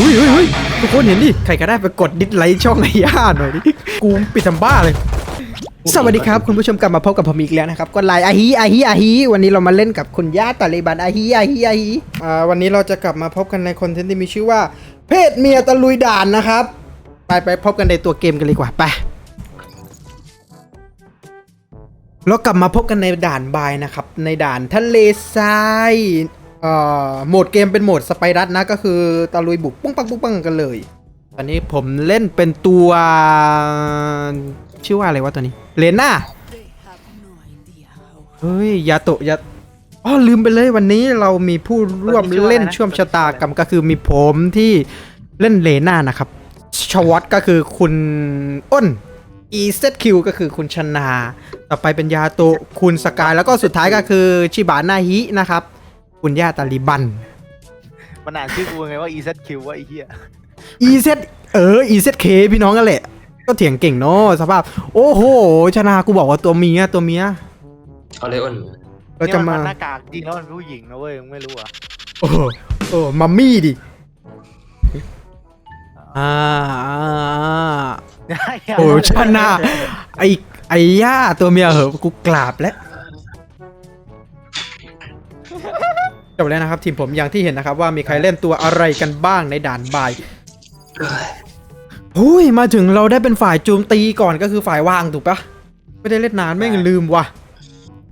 อุ้ยอุ้ยอุ้ยทุกคนเห็นดิ ใครก็ได้ไปกดดิสไลค์ช่องไอ้ย่าหน่อยดิ กูปิดทำบ้าเลย สวัสดีครับ คุณผู้ชมกลับมาพบกับผมอีกแล้วนะครับก็ไลน์อาฮีอาฮีอาฮีวันนี้เรามาเล่นกับคุณย่าตาลีบันอาฮีอาฮีอาฮีอ่าวันนี้เราจะกลับมาพบกันในคอนเทนต์ที่มีชื่อว่า เพศเมียตะลุยด่านนะครับ ไปไปพบกันในตัวเกมกันเลยดีกว่าไปเรากลับมาพบกันในด่านบายนะครับ ในด่านทะเลทรายเอ่อ โหมดเกมเป็นโหมดสไปรัสนะก็คือตะลุยบุกปุ้งปังปุ้งปังกันเลย ตอนนี้ผมเล่นเป็นตัวชื่อว่าอะไรวะตัวนี้เลน่าเฮ้ยยาโตะยาอ๋อลืมไปเลยวันนี้เรามีผู้ร่วมเล่นช่วมชะตากรรมก็คือมีผมที่เล่นเลน่านะครับชวอตก็คือคุณอ้น EZQ ก็คือคุณชนา ต่อไปเป็นยาโตะคุณสกายแล้วก็สุดท้ายก็คือชิบานาฮินะครับ คุณย่าตาลิบัน มันอ่านชื่อกูไงว่า EZQ ว่าไอ้เหี้ย EZ เออ EZK พี่น้องกันแหละ ก็เถียงเก่งเนาะสภาพ โอ้โห ชนากูบอกว่าตัวเมียตัวเมียเอาเลยอ้นเราจะนี่นมานหน้ากากจริงแล้วมันผู้หญิงนะเว้ยมึงไม่รู้เหรอะโอ้โหโอ้มัมมี่ดิอ่าอ่าโอ้ชนาไอไอย่าตัวเมียเหอะกูกราบแล้ว จบแล้วนะครับทีมผมอย่างที่เห็นนะครับว่ามีใครเล่นตัวอะไรกันบ้างในด่านบายหุยมาถึงเราได้เป็นฝ่ายโจมตีก่อนก็คือฝ่ายวางถูกปะไม่ได้เล่นนานแม่งลืมว่ะ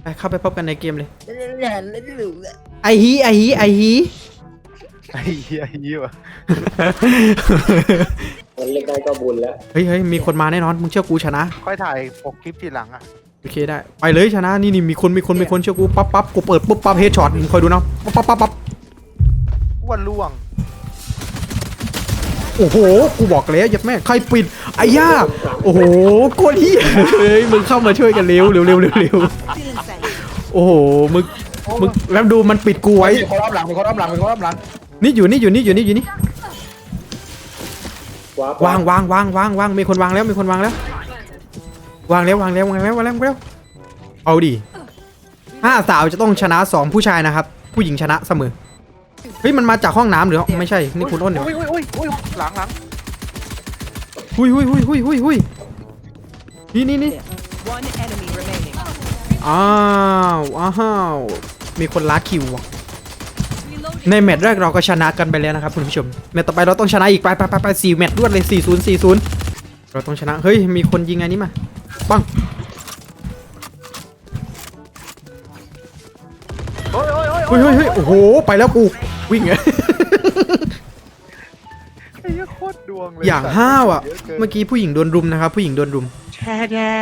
ไปเข้าไปพบกันในเกมเลยไอฮีไอฮีไอฮีไอ้เหี้ยไอ้เหี้ยว่ะมันเล่นได้ก็บุญแล้วเฮ้ยเฮ้ยมีคนมาแน่นอนมึงเชื่อกูชนะ ค่อยถ่ายปกคลิปทีหลังอะ โอเคได้ไปเลยชนะนี่นี่มีคนมีคนมีคนเชื่อกูปั๊บปั๊บกูเปิดปุ๊บปั๊บเฮดช็อตมึงคอยดูนะปั๊บปั๊บปั๊บปั๊บอ้วนล่วงโอ้โหกูบอกแล้วยัดแม่ใครปิดไอ้ย่าโอ้โหโคตรเฮียเฮ้ยมึงเข้ามาช่วยกันเร็วเร็วเร็วเร็วเร็วโอ้โหมึงมึงแล้วดูมันปิดกูไว้มีคนรอบหลังมีคนรอบหลังมีคนรอบหลังนี่อยู่นี่อยู่นี่อยู่นี่อยู่นี่ว้าวางวางวางวางวางมีคนวางแล้วมีคนวางแล้ว วางแล้ววางแล้ววางแล้ววางแล้ววางแล้วเอาดิห้าสาวจะต้องชนะสองผู้ชายนะครับ ผู้หญิงชนะเสมอเฮ้ยมันมาจากห้องน้ำหรือไม่ใช่นี่คุณอ้นเหรออุ้ยอุ้ยอุ้ยอุ้ยหลังหลังหุยหุยหุยหุยหุยหุยนี่นี่นี่ One enemy remaining. อ้าวอ้าวมีคนล้าคิวว่ะในแมตช์แรกเราก็ชนะกันไปแล้วนะครับคุณผู้ชมแมตช์ต่อไปเราต้องชนะอีกไปไปไปไปสี่แมตช์รวดเลยสี่ศูนย์สี่ศูนย์เราต้องชนะเฮ้ยมีคนยิงไงนี่มา ปังโอ้ยโอ้ยโอ้ยเฮ้ยเฮ้ยเฮ้ยโอ้โห ไปแล้วกู วิ่งไงไอ้เหี้ยโคตรดวงเลยอย่างห้าวอะเยเกินเมื่อกี้ผู้หญิงโดนรุมนะครับ ผู้หญิงโดนรุม แช่แช่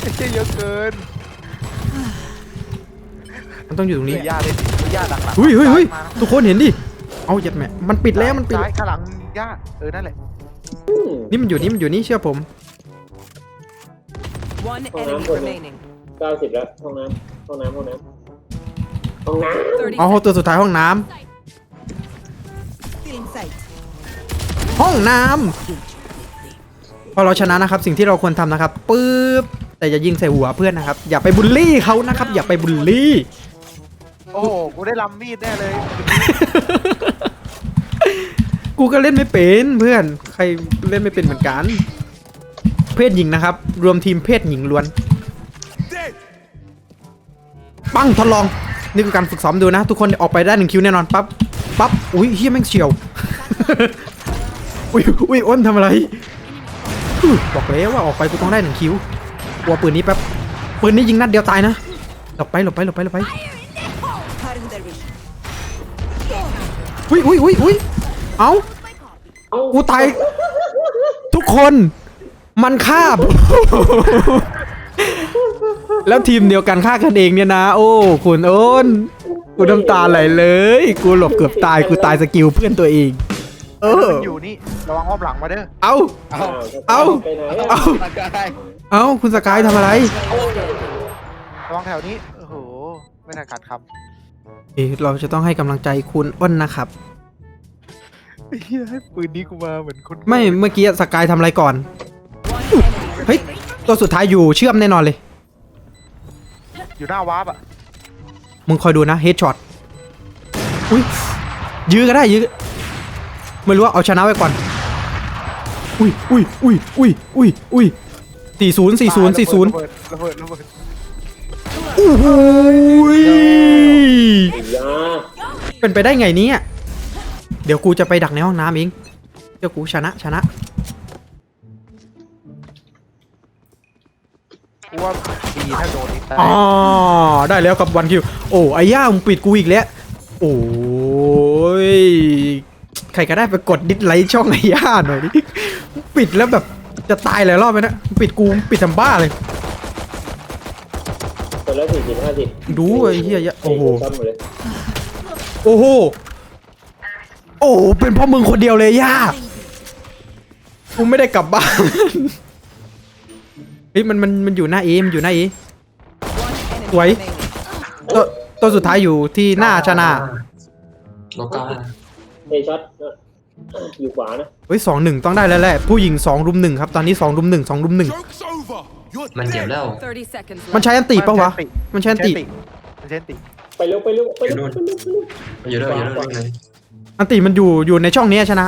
ไอ้เหี้ยเยอะเกินมันต้องอยู่ตรงนี้เดี๋ยวย่าเลยเดี๋ยวย่าหลังหลังเฮ้ยเฮ้ยเฮ้ยมาทุกคนเห็นดิ เอาหยัดแม่มันปิดแล้วมันปิด ซ้ายข้างหลังย่าเออนั่นแหละ นี่มันอยู่นี่มันอยู่นี่เชื่อผม One enemy remaining. เก้าสิบแล้วห้องน้ำห้องน้ำห้องน้ำห้องน้30เอาตัวสุดท้ายห้องน้ำ in sight. ห้องน้ำพอเราชนะนะครับ สิ่งที่เราควรทำนะครับปึ๊บแต่อย่ายิงใส่หัวเพื่อนนะครับ อย่าไปบูลลี่เขานะครับ อย่าไปบูลลี่ โอ้โหกูได้ลำมีดแน่เลย กูก็เล่นไม่เป็นเพื่อน ใครเล่นไม่เป็นเหมือนกัน เพศหญิงนะครับ รวมทีมเพศหญิงล้วน ปั้งทดลอง นี่คือการฝึกซ้อมดูนะ ทุกคนออกไปได้หนึ่งคิวแน่นอนปั๊บปั๊บอุ้ยเฮียแม่งเฉียว อุ้ยอุ้ยอ้นทำอะไรอื้อบอกแล้วว่าออกไปกูต้องได้หนึ่งคิวกลัวปืนนี้แป๊บปืนนี้ยิงนัดเดียวตายนะหลบไปหลบไปหลบไปหลบไปอุ้ยอุ้ยอุ้ยอุ้ย เอาำเอ้ากูตายทุกคนมันฆ่าแล้วทีมเดียวกันฆ่ากันเองเนี่ยนะ โอ้คุณโอ้นกูน้ำตาไหลเลย กูหลบเกือบตายกูตายสกิลเพื่อนตัวเอง เออมันอยู่นี่ระวังอ้อมหลังมาเด้อเอาเอ้าเอ้าไปไหนเอาเอาคุณสกายทำอะไรระวังแถวนี้โอ้โหไม่ทันขาดคเอ๊ะเราจะต้องให้กำลังใจคุณอ้นนะครับำไอ้ เหี้ยให้ปืนนี้กูมาเหมือนคนไม่เมื่อกี้สกายทำอะไรก่อน One enemy เฮ้ย remaining. ตัวสุดท้ายอยู่เชื่อมแน่นอนเลย อยู่หน้าวาร์ปอะมึงคอยดูนะเฮดช็อตอุ้ยยื้อก็ได้ยื้อไม่รู้ว่าเอาชนะไว้ก่อน อุ้ยอุ้ยอุ้ยอุ้ยอุ้ยอุ้ยสี่ศูนย์สี่ศูนย์สี่ศูนย์ระเบิดระเบิดระเบิดโอ้โหยยาเป็นไปได้ไงเนี่ย เดี๋ยวกูจะไปดักในห้องน้ำเองเดี๋ยวกูชนะชนะ กูว่าดีถ้าโดนอีกได้อ๋อ ได้แล้วกับวันคิว โอ้ไอ้ย่ามึงปิดกูอีกแล้ว โอ้ย ใครก็ได้ไปกดดิสไลค์ช่องไอ้ย่าหน่อยดิปิดแล้วแบบจะตายหลายรอบไปนะ ปิดกูปิดทำบ้าเลย คนละสี่สิบห้าสิบดูไอ้เหี้ยยะโอ้โหซ้ำหมดเลยโอ้โห โอ้โหเป็นเพราะมึงคนเดียวเลยย่ากูไม่ได้กลับบ้าน เฮ้ยมันมันมันอยู่หน้าเอมันอยู่หน้าเอ One enemy Wait. remaining. ตัวตัวสุดท้ายอยู่ที่หน้าชนะโลกาเฮช็อตอยู่ขวานะเฮ้ยสองหนึ่งต้องได้แล้วแหละผู้หญิงสองรุมหนึ่งครับตอนนี้สองรุมหนึ่งสองรุมหนึ่ง Joke's over. You're มันเจ็บแล้ว30 seconds มัน left. ใช้อันติปะวะ มันใช้อันติมันใช้อันติไปเร็วไปเร็วไปอยู่เร็นู่วนไปเร็วไปเร็วมันอยู่ด้วยอยู่ด้วยวิ่งเลย อันติมันอยู่อยู่ในช่องนี้ชนะ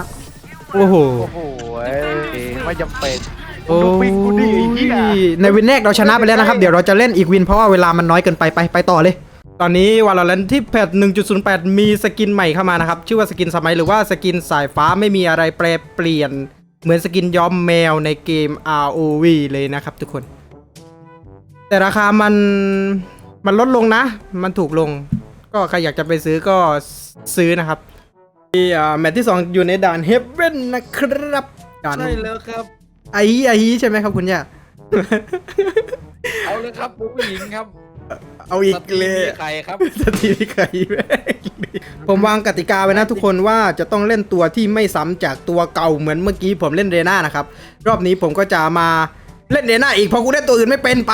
โอ้โห โอ้โหเอ้ยไม่จำเป็นโอ้ดูปิงกูดิไอ้เหี้ยยในวินแรกเราชนะไปแล้วนะครับ เดี๋ยวเราจะเล่นอีกวินเพราะว่าเวลามันน้อยเกินไปไปไปต่อเลย ตอนนี้วา l ล r นที่แพท1.08 มีสกินใหม่เข้ามานะครับ ชื่อว่าสกินสมัยหรือว่าสกินสายฟ้าไม่มีอะไรแปรเปลี่ยน เหมือนสกินย้อมแมวในเกม ROV เลยนะครับทุกคน แต่ราคามันมันลดลงนะ มันถูกลง ก็ใครอยากจะไปซื้อก็ซื้อนะครับ ที่อ่าแมตช์ที่ 2 อยู่ในด่านเฮเ e นนะครับด่านใช่แล้วครับ ไอฮีไอฮีใช่ไหมครับคุณย่า เอาเลยครับผู้หญิงครับเอาอีกเลยสตรีมมีไข่ครับสตีพี่ไข่แม่งผมวางกติกาไว้นะทุกคนว่าจะต้องเล่นตัวที่ไม่ซ้ำจากตัวเก่าเหมือนเมื่อกี้ผมเล่นเรน่านะครับรอบนี้ผมก็จะมาเล่นเรน่าอีกเพราะกูเล่นตัวอื่นไม่เป็นไป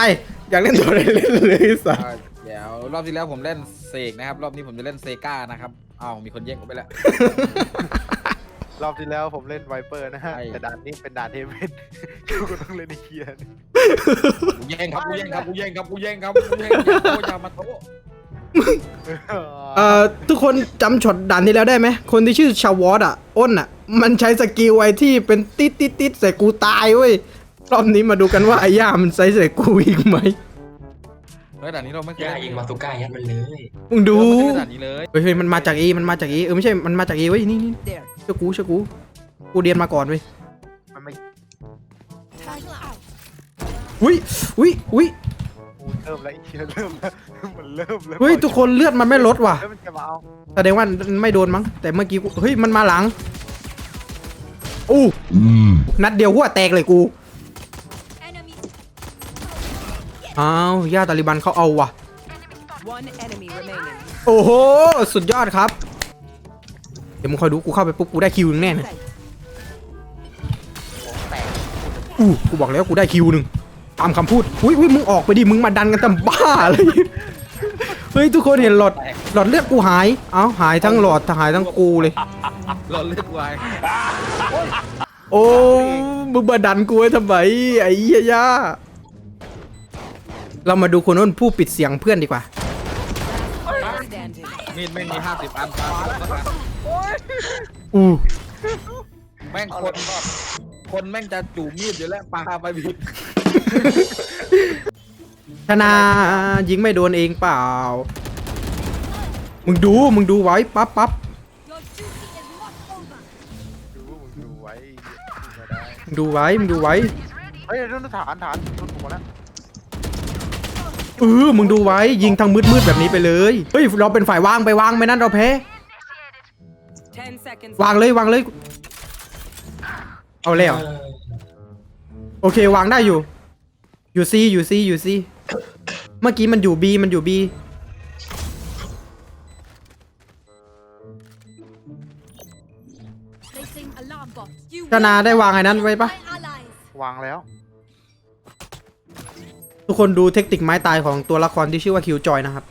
อยากเล่นตัวอะไรเล่นเลยสัส อ่าเดี๋ยวรอบที่แล้วผมเล่นเสกนะครับ รอบนี้ผมจะเล่นเซกานะครับ อ้าวมีคนแย่งผมไปแล้ว รอบที่แล้วผมเล่นไวเปอร์นะฮะ ใช่ แต่ด่านนี้เป็นด่านเทเวนกูก็ต้องเล่นไอ้เคียนกูแย่งครับกูแย่งครับกูแย่งครับกูแย่งครับกูแย่งอย่าโตอย่ามาโตเอ่อทุกคนจำช็อตด่านที่แล้วได้ไหม คนที่ชื่อชาวอตอะ อ้นอะ มันใช้สกิลไอที่เป็นติดติดติดใส่กูตายเว้ย รอบนี้มาดูกันว่าไอ้ย่ามันใส่ใส่กูอีกไหม เฮ้ยด่านนี้เราไม่เคยย่ายิงมาตุก้ายัดมันเลยมึงดู เราไม่ได้เล่นด่านนี้เลยเฮ้ยเฮ้ยมันมาจากเอ มันมาจากเอ เออไม่ใช่ มันมาจากเอเว้ยนี่นี่ There. เชื่อกูเชื่อกู กูเรียนมาก่อนเว้ย มันไม่อุ้ยอุ้ยอุ้ยกูเริ่มแล้วไอ้เคียเริ่มแล้วมันเริ่มแล้วเฮ้ยทุกคนเลือดมันไม่ลดว่ะ แล้วมันจะมาเอาแสดงว่าไม่โดนมั้ง แต่เมื่อกี้กูเฮ้ยมันมาหลังอู้นัดเดียวหัวแตกเลยกู อ้าวย่าตาลิบันเขาเอาว่ะ One enemy remaining. โอ้โห สุดยอดครับ เดี๋ยวมึงคอยดูกูเข้าไปปุ๊บกูได้คิวหนึงแน่เลยอู้กูบอกแล้วกูได้คิวหนึ่งตามคำพูด อุ้ยอุ้ยมึงออกไปดิ มึงมาดันกันทำบ้าเลย เฮ้ย ทุกคนเห็นหลอด หลอดเลือดกูหาย เอ้าหายทั้งหลอดหายทั้งกูเลยเราเลือกไว้โอ้มึงมาดันกูไว้ทำไมไอ้เหี้ยย่า เรามาดูคนนู้นผู้ปิดเสียงเพื่อนดีกว่า Player standing. มีดไม่มีห้าสิบอันครับอู้แม่งคนคนแม่งจะจู่มีดอยู่แล้วปาไปผิดชนะยิงไม่โดนเองเปล่า มึงดูมึงดูไว้ปั๊บปั๊บดูมึงดูไว้ไม่ได้มึงดูไว้มึงดูไว้เฮ้ยเรื่องฐานฐานทุนผมแล้ว เออมึงดูไว้ยิงทางมืดๆแบบนี้ไปเลยเฮ้ยเราเป็นฝ่ายวางไปวางไม่นั่นเราแพ้10 seconds. วางเลยวางเลย เอาแล้วโอเควางได้อยู่ อยู่ซีอยู่ซีอยู่ซีเมื่อกี้มันอยู่บีมันอยู่บีชนะได้วางไอ้นั้นไว้ปะวางแล้ว ทุกคนดูเทคนิคไม้ตายของตัวละครที่ชื่อว่าคิวจอยนะครับ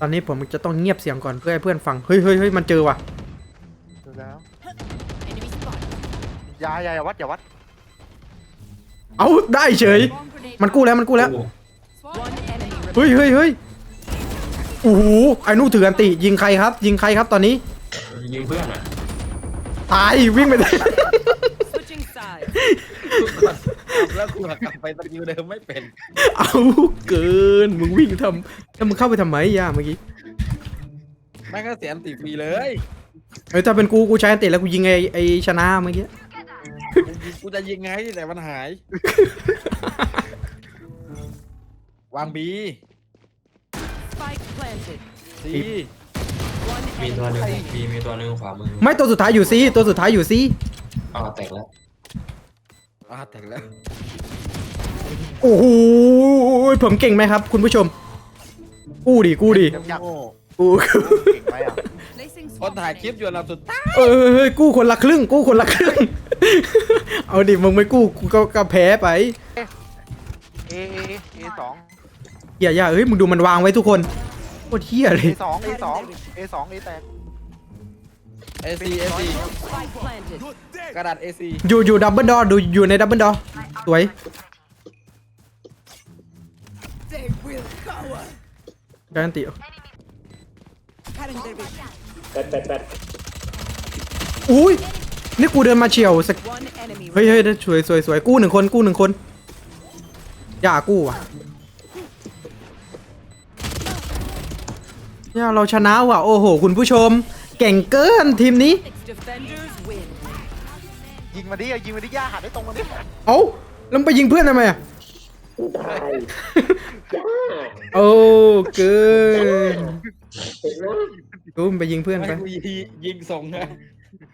ตอนนี้ผมจะต้องเงียบเสียงก่อนเพื่อให้เพื่อนฟัง เฮ้ยเฮ้ยเฮ้ยมันเจอว่ะ ดูแล้วอยาอยาอย่าวัดอย่าวัดเอาได้เฉย มันกู้แล้วมันกู้แล้ว One enemy เฮ้ยเฮ้ยเฮ้ยโอ้โหไอ้นู่ถืออันติยิงใครครับ ยิงใครครับตอนนี้ ยิงเพื่อนอะ ตายวิ่งไปเลย Switching sides. แล้วกูหักกลับไปสกิลเดิมไม่เป็น เอาเกินมึงวิ่งทำแล้วมึงเข้าไปทำไมย่าเมื่อกี้แม่งก็เสียอันติฟรีเลยเอ้ยถ้าเป็นกูกูใช้อันติแล้วกูยิงไอ้ไอ้ชนะเมื่อกี้กูจะยิงไงแต่มันหาย วางบี Spike planted. ซี One มีตัว enemy หนึ่ง remaining. มีมีตัวหนึ่งขวามือไม่ตัวสุดท้ายอยู่ซีตัวสุดท้ายอยู่ซีอ๋อแตกแล้วอ่าแตกแล้ว โอ้โหผมเก่งไหมครับ คุณผู้ชม กู้ดิกู้ดิเดี๋ยวอยากโง่กู้เก่งไหมอะ Placing คน swamp ถ่ายคลิป grenade. อยู่อันดับสุดท้ายเออเฮ้ยกู้คนละครึ่ง กู้คนละครึ่ง เอาดิมึงไม่กู้กูก็ก็แพ้ไปเอเอเอสองเฮียอย่าเฮ้ยมึงดูมันวางไว้ทุกคนโค ตรเฮียเลเอยสองเอสองเอสองเอแตกเอซีเอซี Spike planted. กระดาษเอซีอยู่อยู่ดับเบิลดอดูอยู่ในดับเบิลดอสวย They will cower. การันตี Cutting their vision. แปดแปดแปดอุ้ยนี่กูเดินมาเฉียวสัก One enemy เฮ้ยเฮ้ย remaining. สวยสวยสวยกู้หนึ่งคนกู้หนึ่งคน อย่ากู้ว่ะ เนี่ยเราชนะว่ะโอ้โห คุณผู้ชม เก่งเกินทีมนี้ Defenders win. ยิงมาดิยิงมาดิย่าหันให้ตรงมาดิเอ้าแล้วมึงไปยิงเพื่อนทำไมอะตายจ้าโอ้เกินเห็นไหมกูมึงไปยิงเพื่อนไปให้กูยิงยิงส่งไง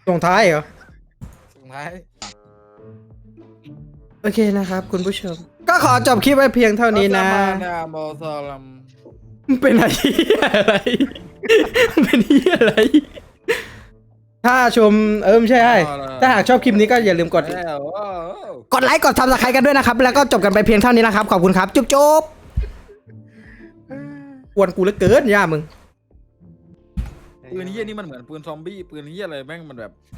ส่งท้ายเหรอ ส่งท้าย โอเคนะครับ คุณผู้ชม ก็ขอจบคลิปไว้เพียงเท่านี้นะ อัสมานาโมซาลัม มึงเป็นอะไรอะไรมึงเป็นเหียอะไร ถ้าชมเออไม่ใช่ให้ถ้าหากชอบคลิปนี้ก็อย่าลืมกดแล้วโอ้โหกดไลค์กดทำสไครต์กันด้วยนะครับ แล้วก็จบกันไปเพียงเท่านี้นะครับ ขอบคุณครับ จุ๊บจุ๊บกวนกูเหลือเกินย่ามึงปืนเฮี้ยนี่มันเหมือนปืนซอมบี้ปืนเฮี้ยอะไรแม่งมันแบบ